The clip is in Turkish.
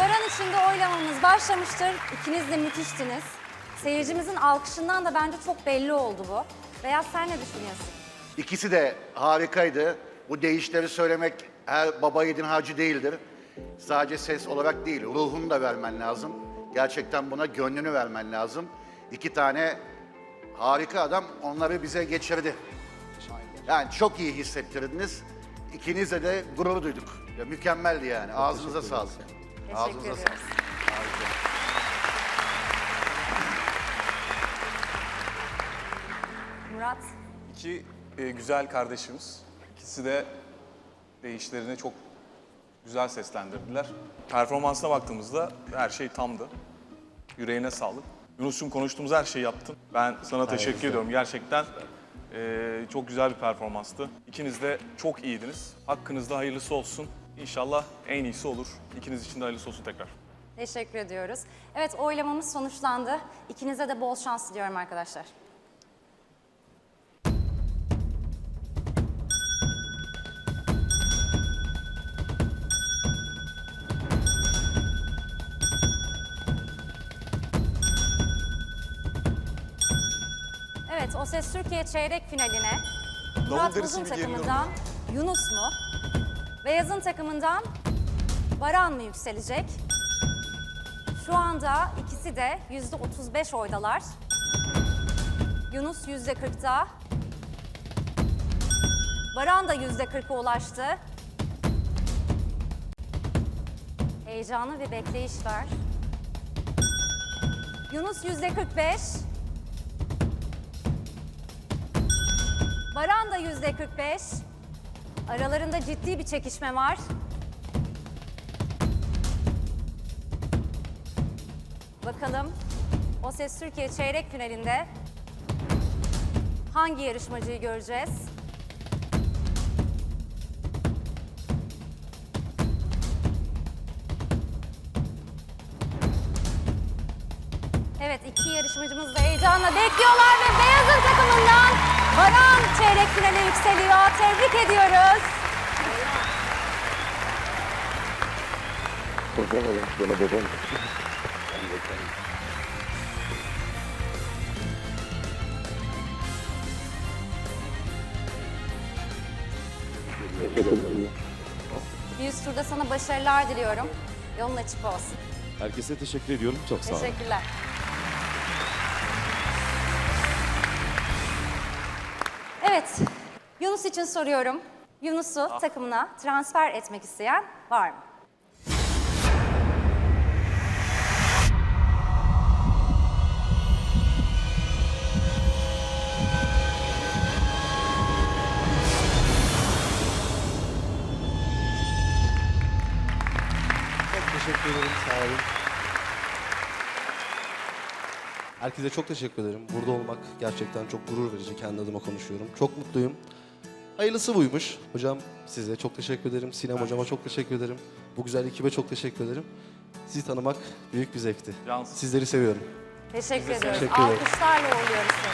Baran için de oylamamız başlamıştır. İkiniz de müthiştiniz. Seyircimizin alkışından da bence çok belli oldu bu. Beyaz sen ne düşünüyorsun? İkisi de harikaydı. Bu değişleri söylemek her baba yiğidin harcı değildir. Sadece ses olarak değil, ruhunu da vermen lazım. Gerçekten buna gönlünü vermen lazım. İki tane harika adam onları bize geçirdi. Yani çok iyi hissettirdiniz. İkinizle de gurur duyduk. Ya, mükemmeldi yani. Ağzınıza sağlık. Teşekkür Ağzınıza ediyoruz. sağlık. Murat, İki e, güzel kardeşimiz. İkisi de değişlerini çok güzel seslendirdiler. Performansına baktığımızda her şey tamdı. Yüreğine sağlık. Yunus'cum konuştuğumuz her şeyi yaptın. Ben sana teşekkür ediyorum. Gerçekten e, çok güzel bir performanstı. İkiniz de çok iyiydiniz. Hakkınızda hayırlısı olsun. İnşallah en iyisi olur. İkiniz için de hayırlısı olsun tekrar. teşekkür ediyoruz. Evet, oylamamız sonuçlandı. İkinize de bol şans diliyorum arkadaşlar. Evet, O Ses Türkiye çeyrek finaline Murat derisi Buz'un gibi geliyorum. takımından Yunus mu? Beyaz'ın takımından Baran mı yükselecek? Şu anda ikisi de yüzde 35 oydalar. Yunus yüzde 40'ta. Baran da yüzde 40'a ulaştı. Heyecanlı bir bekleyiş var. Yunus yüzde 45. Baran da yüzde 45. Aralarında ciddi bir çekişme var. Bakalım O Ses Türkiye çeyrek finalinde hangi yarışmacıyı göreceğiz? Evet iki yarışmacımız da heyecanla bekliyorlar ve Beyaz'ın takımından Baran çeyrek finale yükseliyor. Tebrik ediyoruz. Bir üst turda sana başarılar diliyorum. Yolun açık olsun. Herkese teşekkür ediyorum. Çok sağ olun. Teşekkürler. Evet, Yunus için soruyorum. Yunus'u takımına transfer etmek isteyen var mı? Çok teşekkür ederim. Sağ olun. Herkese çok teşekkür ederim. Burada olmak gerçekten çok gurur verici. Kendi adıma konuşuyorum. Çok mutluyum. Hayırlısı buymuş. Hocam size çok teşekkür ederim. Sinem hocama çok teşekkür ederim. Bu güzel ekibe çok teşekkür ederim. Sizi tanımak büyük bir zevkti. Cansın. Sizleri seviyorum. Teşekkür ediyoruz. teşekkür ederim. Alkışlarla uğurluyoruz seni.